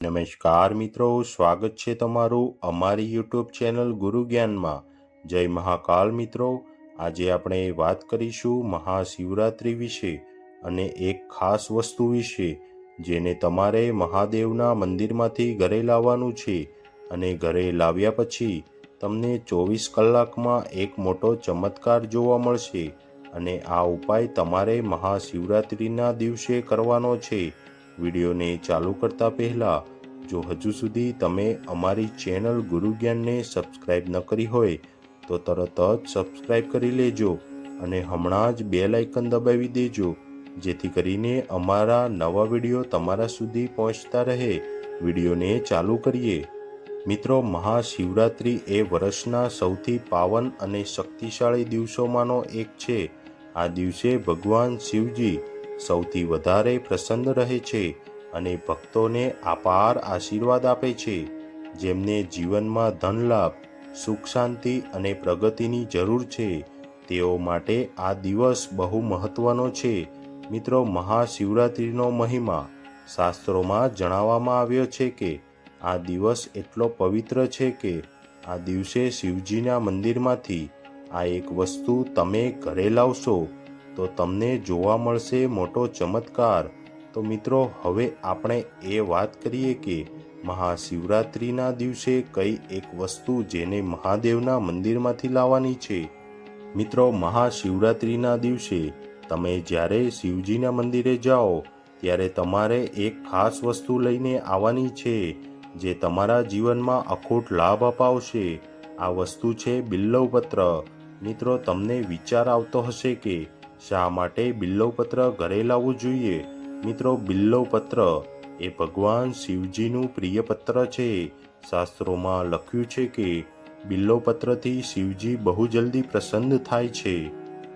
નમસ્કાર મિત્રો, સ્વાગત છે તમારું અમારી યુટ્યુબ ચેનલ ગુરુ જ્ઞાનમાં. જય મહાકાલ મિત્રો. આજે આપણે વાત કરીશું મહાશિવરાત્રિ વિશે અને એક ખાસ વસ્તુ વિશે, જેને તમારે મહાદેવના મંદિરમાંથી ઘરે લાવવાનું છે અને ઘરે લાવ્યા પછી તમને ચોવીસ કલાકમાં એક મોટો ચમત્કાર જોવા મળશે અને આ ઉપાય તમારે મહાશિવરાત્રિના દિવસે કરવાનો છે. વિડીયોને ચાલુ કરતા પહેલાં, જો હજુ સુધી તમે અમારી ચેનલ ગુરુ જ્ઞાનને સબસ્ક્રાઇબ ન કરી હોય, તો તરત જ સબસ્ક્રાઇબ કરી લેજો અને હમણાં જ બે લાઇકન દબાવી દેજો, જેથી કરીને અમારા નવા વીડિયો તમારા સુધી પહોંચતા રહે. વિડીયોને ચાલુ કરીએ. મિત્રો, મહાશિવરાત્રિ એ વર્ષના સૌથી પાવન અને શક્તિશાળી દિવસોમાંનો એક છે. આ દિવસે ભગવાન શિવજી સૌથી વધારે પ્રસન્ન રહે છે અને ભક્તોને અપાર આશીર્વાદ આપે છે. જેમને જીવનમાં ધન લાભ, સુખ શાંતિ અને પ્રગતિની જરૂર છે, તેઓ માટે આ દિવસ બહુ મહત્વનો છે. મિત્રો, મહાશિવરાત્રિનો મહિમા શાસ્ત્રોમાં જણાવવામાં આવ્યો છે કે, આ દિવસ એટલો પવિત્ર છે કે, આ દિવસે શિવજીના મંદિરમાંથી આ એક વસ્તુ તમે ઘરે લાવશો. તો તમને જોવા મળશે મોટો ચમત્કાર. તો મિત્રો, હવે આપણે એ વાત કરીએ કે મહાશિવરાત્રિના દિવસે કઈ એક વસ્તુ જેને મહાદેવના મંદિરમાંથી લાવવાની છે? મિત્રો, મહાશિવરાત્રિના દિવસે તમે જ્યારે શિવજીના મંદિરે જાઓ, ત્યારે તમારે એક ખાસ વસ્તુ લઈને આવવાની છે, જે તમારા જીવનમાં અખૂટ લાભ અપાવશે. આ વસ્તુ છે બિલ્લવપત્ર. મિત્રો, તમને વિચાર આવતો હશે કે શા માટે બિલ્લવપત્ર ઘરે લાવવું જોઈએ? મિત્રો બિલ્લવપત્ર એ ભગવાન શિવજીનું પ્રિય પત્ર છે. શાસ્ત્રોમાં લખ્યું છે કે બિલ્લવપત્રથી શિવજી બહુ જલ્દી પ્રસન્ન થાય છે.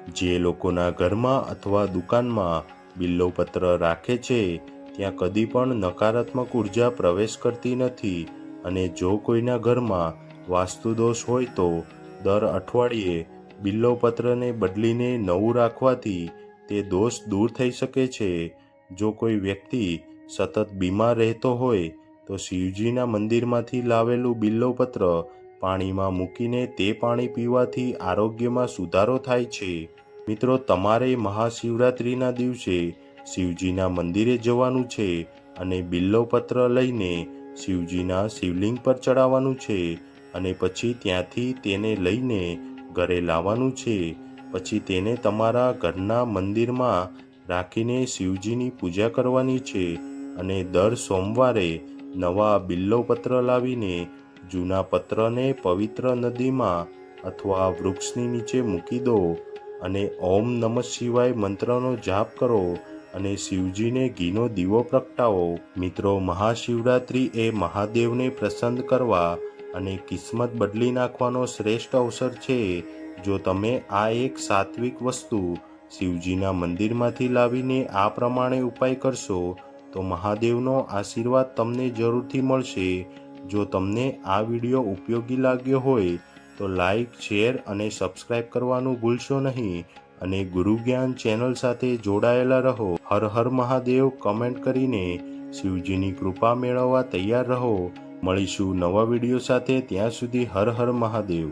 જે લોકોના ઘરમાં અથવા દુકાનમાં બિલ્લવપત્ર રાખે છે, ત્યાં કદી પણ નકારાત્મક ઊર્જા પ્રવેશ કરતી નથી અને જો કોઈના ઘરમાં વાસ્તુદોષ હોય તો દર અઠવાડિયે બિલ્લવપત્રને બદલીને નવું રાખવાથી તે દોષ દૂર થઈ શકે છે. જો કોઈ વ્યક્તિ સતત બીમાર રહેતો હોય, તો શિવજીના મંદિરમાંથી લાવેલું બિલ્લોપત્ર પાણીમાં મૂકીને તે પાણી પીવાથી આરોગ્યમાં સુધારો થાય છે. મિત્રો, તમારે મહાશિવરાત્રિના દિવસે શિવજીના મંદિરે જવાનું છે અને બિલ્લોપત્ર લઈને શિવજીના શિવલિંગ પર ચડાવવાનું છે અને પછી ત્યાંથી તેને લઈને ઘરે લાવવાનું છે. પછી તેને તમારા ઘરના મંદિરમાં રાખીને શિવજીની પૂજા કરવાની છે અને દર સોમવારે નવા બિલ્લવપત્ર લાવીને જૂના પત્રને પવિત્ર નદીમાં અથવા વૃક્ષની નીચે મૂકી દો અને ઓમ નમઃ શિવાય મંત્રનો જાપ કરો અને શિવજીને ઘીનો દીવો પ્રગટાવો. મિત્રો, મહાશિવરાત્રિ એ મહાદેવને પ્રસન્ન કરવા અને કિસ્મત બદલી નાખવાનો શ્રેષ્ઠ અવસર છે. જો તમે આ એક સાત્વિક વસ્તુ શિવજીના મંદિરમાંથી લાવીને આ પ્રમાણે ઉપાય કરશો, તો મહાદેવનો આશીર્વાદ તમને જરૂરથી મળશે. જો તમને આ વીડિયો ઉપયોગી લાગ્યો હોય, તો લાઈક, શેર અને સબસ્ક્રાઇબ કરવાનું ભૂલશો નહીં અને ગુરુ જ્ઞાન ચેનલ સાથે જોડાયેલા રહો. હર હર મહાદેવ, કમેન્ટ કરીને શિવજીની કૃપા મેળવવા તૈયાર રહો. મળીશું નવા વીડિયો સાથે ત્યાં સુધી હર હર મહાદેવ.